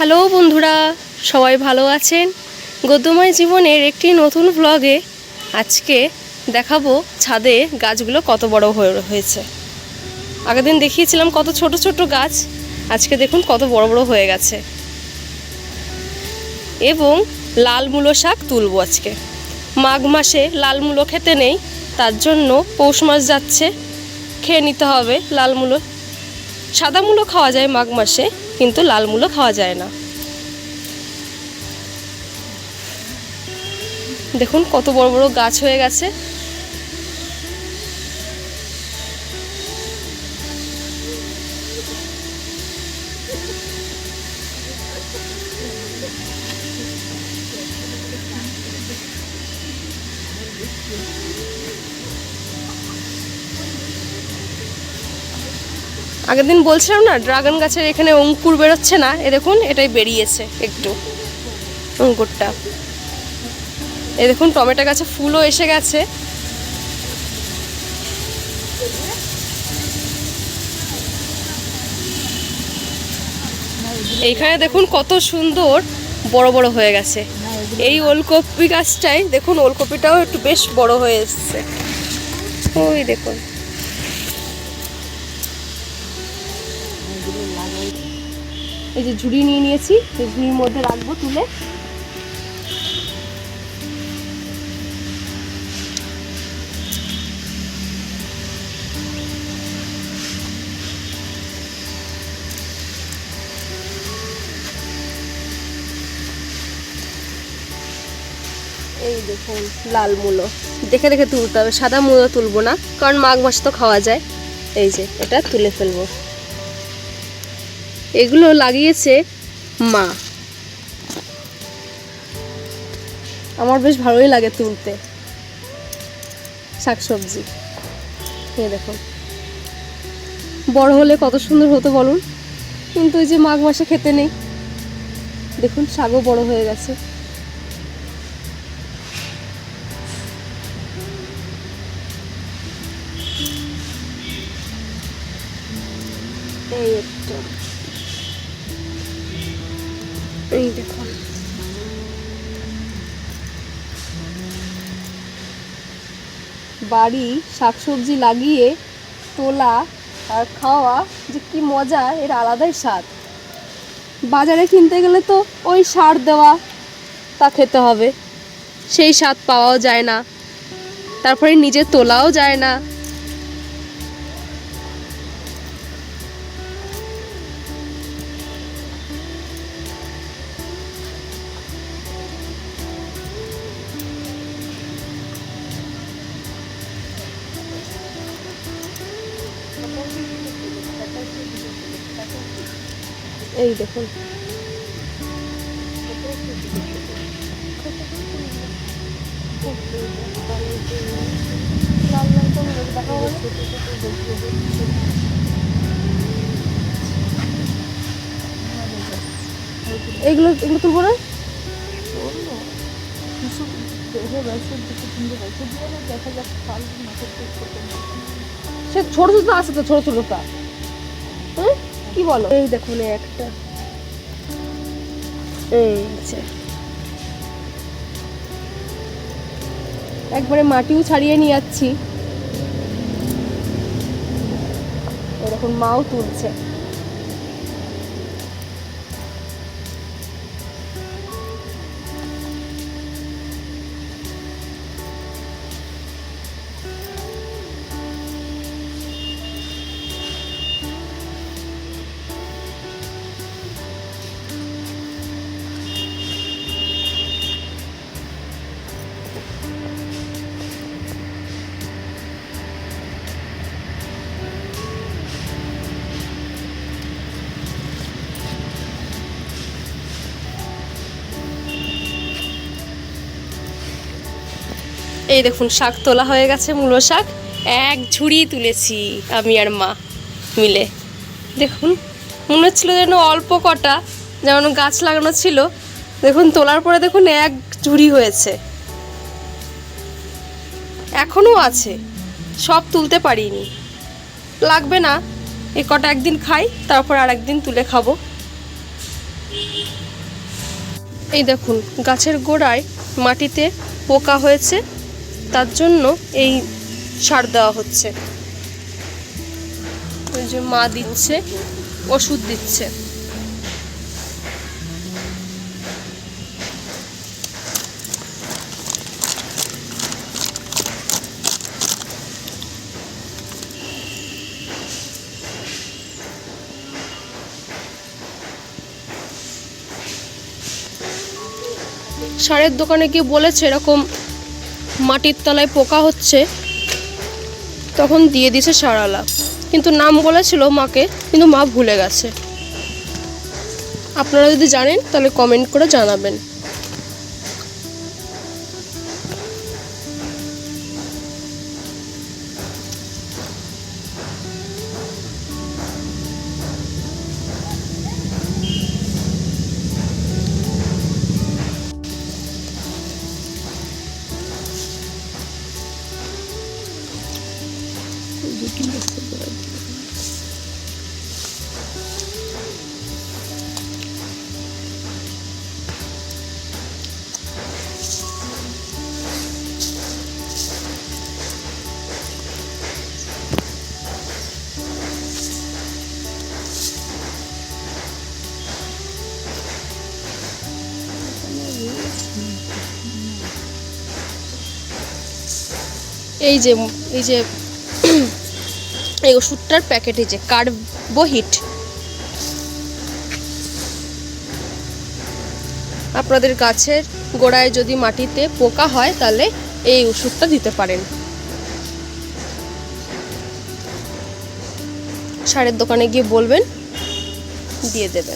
Hello বন্ধুরা, সবাই ভালো আছেন? গদ্যময় জীবনের একটি নতুন ব্লগে আজকে দেখাবো ছাদে গাছগুলো কত বড় হয়ে হয়েছে। আগের দিন দেখিয়েছিলাম কত ছোট ছোট গাছ, আজকে দেখুন কত বড় বড় হয়ে গেছে। এবং লাল মূলো শাক তুলবো আজকে। মাঘ মাসে লাল মূলো খেতে নেই, তার জন্য পৌষ মাস যাচ্ছে, খেয়ে নিতে হবে লাল মূলো। সাদা মূলো খাওয়া যায় মাঘ মাসে, কিন্তু লাল মূলো খাওয়া যায় না। দেখুন কত বড় বড় গাছ হয়ে গেছে। আগের দিন বলছিলাম না, ড্রাগন গাছের এখানে অঙ্কুর বেরোচ্ছে না, এ দেখুন, এটাই বেরিয়েছে একটু, অঙ্কুরটা। এ দেখুন, টমেটো গাছে ফুলও এসে গেছে। এইখানে দেখুন, কত সুন্দর, বড় বড় হয়ে গেছে। এই ওলকপি গাছটাই, দেখুন, ওলকপিটাও একটু বেশ বড় হয়ে এসছে। ওই দেখুন। এই যে ঝুড়ি নিয়ে নিয়েছি, এই ঝুড়ির মধ্যে রাখব তুলে। এই দেখুন, লাল মূলো। দেখে দেখে তুলতে হবে, সাদা মূলো তুলবো না, কারণ মাঘ মাস তো খাওয়া যায়। এই যে, এটা তুলে ফেলব। এগুলো লাগিয়েছে মা। আমার বেশ ভালোই লাগে তুলতে। শাকসবজি। এই দেখুন বড় হলে কত সুন্দর হতো বলুন? কিন্তু ওই যে মাঘ মাসে খেতে নেই। দেখুন, শাকও বড় হয়ে গেছে। এই একটু। এই দেখুন। বাড়ি, শাকসবজি লাগিয়ে, তোলা আর খাওয়া যে কি মজা, এর আলাদাই স্বাদ। বাজারে কিনতে গেলে তো ওই সার দেওয়া তা খেতে হবে। সেই স্বাদ পাওয়াও যায় না। তারপরে নিজে তোলাও যায় না। এই দেখুন। এগুলো এগুলো তুলবো না? সে ছোট ছোট আছে তো ছোট ছোটটা। হ্যাঁ কি বলো? এই দেখুন একটা। এই যে একবারে মাটিও ছাড়িয়ে নিয়ে যাচ্ছি। এরকম মাও তুলছে। এই দেখুন, শাক তোলা হয়ে গেছে, মূলো শাক। এক ঝুড়ি তুলেছি আমি আর মা মিলে। দেখুন, মনে হচ্ছিল যেন অল্প কটা, যেমন গাছ লাগানো ছিল। দেখুন, তোলার পরে দেখুন, এক ঝুড়ি হয়েছে। এখনও আছে, সব তুলতে পারিনি। লাগবে না, এ কটা একদিন খাই, তারপর আর একদিন তুলে খাব। এই দেখুন, গাছের গোড়ায় মাটিতে পোকা হয়েছে। তার জন্য এই সার দেওয়া হচ্ছে। ওই যে মা দিচ্ছে, ওষুধ দিচ্ছে। সারের দোকানে গিয়ে বলেছে এরকম মাটির তলায় পোকা হচ্ছে, তখন দিয়ে দিছে সারালা। কিন্তু নাম বলেছিল মাকে, কিন্তু মা ভুলে গেছে। আপনারা যদি জানেন, তাহলে কমেন্ট করে জানাবেন। এই যে এই যে, এই ওষুধটার প্যাকেট এই যে কার্বোহিট আপনাদের গাছের গোড়ায় যদি মাটিতে পোকা হয়, তাহলে এই ওষুধটা দিতে পারেন। সারের দোকানে গিয়ে বলবেন, দিয়ে দেবে